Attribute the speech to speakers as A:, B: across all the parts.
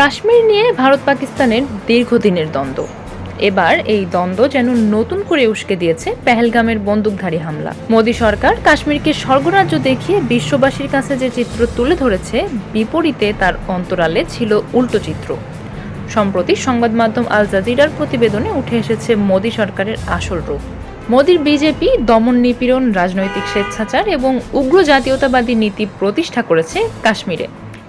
A: কাশ্মীর নিয়ে ভারত পাকিস্তানের দীর্ঘদিনের দ্বন্দ্ব। এবার এই দ্বন্দ্ব যেন নতুন করে উস্কে দিয়েছে পেহেলগামের বন্দুকধারী হামলা। মোদী সরকার কাশ্মীরকে স্বর্গরাজ্য দেখিয়ে বিশ্ববাসীর কাছে যে চিত্র তুলে ধরেছে, বিপরীতে তার অন্তরালে ছিল উল্টো চিত্র। সম্প্রতি সংবাদ মাধ্যম আল জাজিরার প্রতিবেদনে উঠে এসেছে মোদী সরকারের আসল রূপ। মোদীর বিজেপি দমন নিপীড়ন, রাজনৈতিক স্বেচ্ছাচার এবং উগ্র জাতীয়তাবাদী নীতি প্রতিষ্ঠা করেছে কাশ্মীরে।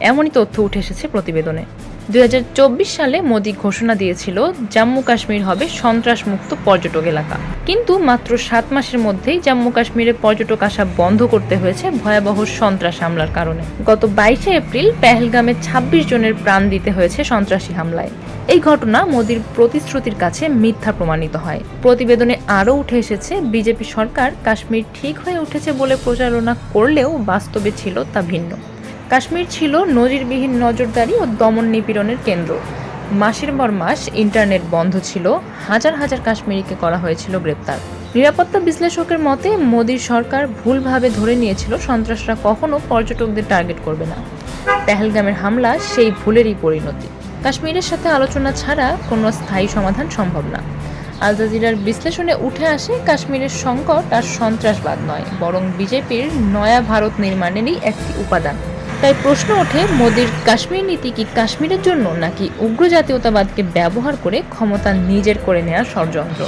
A: এমনই তথ্য উঠে এসেছে প্রতিবেদনে। দুই হাজার চব্বিশ সালে মোদী ঘোষণা দিয়েছিল, জম্মু কাশ্মীর হবে সন্ত্রাসমুক্ত পর্যটক এলাকা। কিন্তু মাত্র সাত মাসের মধ্যেই জম্মু কাশ্মীরে পর্যটক আসা বন্ধ করতে হয়েছে ভয়াবহ সন্ত্রাস হামলার কারণে। গত বাইশে এপ্রিল পেহেলগামে ২৬ জনের প্রাণ দিতে হয়েছে সন্ত্রাসী হামলায়। এই ঘটনা মোদির প্রতিশ্রুতির কাছে মিথ্যা প্রমাণিত হয়। প্রতিবেদনে আরও উঠে এসেছে, বিজেপি সরকার কাশ্মীর ঠিক হয়ে উঠেছে বলে প্রচারণা করলেও বাস্তবে ছিল তা ভিন্ন। কাশ্মীর ছিল নজিরবিহীন নজরদারি ও দমন নিপীড়নের কেন্দ্র। মাসের পর মাস ইন্টারনেট বন্ধ ছিল, হাজার হাজার কাশ্মীরিকে করা হয়েছিল গ্রেপ্তার। নিরাপত্তা বিশ্লেষকের মতে মোদীর সরকার ভুলভাবে ধরে নিয়েছিল সন্ত্রাসরা কখনো পর্যটকদের টার্গেট করবে না। পেহেলগামের হামলা সেই ভুলেরই পরিণতি। কাশ্মীরের সাথে আলোচনা ছাড়া কোনো স্থায়ী সমাধান সম্ভব না। আল জাজিরার বিশ্লেষণে উঠে আসে, কাশ্মীরের সংকট আর সন্ত্রাসবাদ নয়, বরং বিজেপির নয়া ভারত নির্মাণেরই একটি উপাদান। তাই প্রশ্ন ওঠে, মোদীর কাশ্মীর নীতি কি কাশ্মীরের জন্য নাকি উগ্র জাতীয়তাবাদকে ব্যবহার করে ক্ষমতা নিজের করে নেওয়ার ষড়যন্ত্র?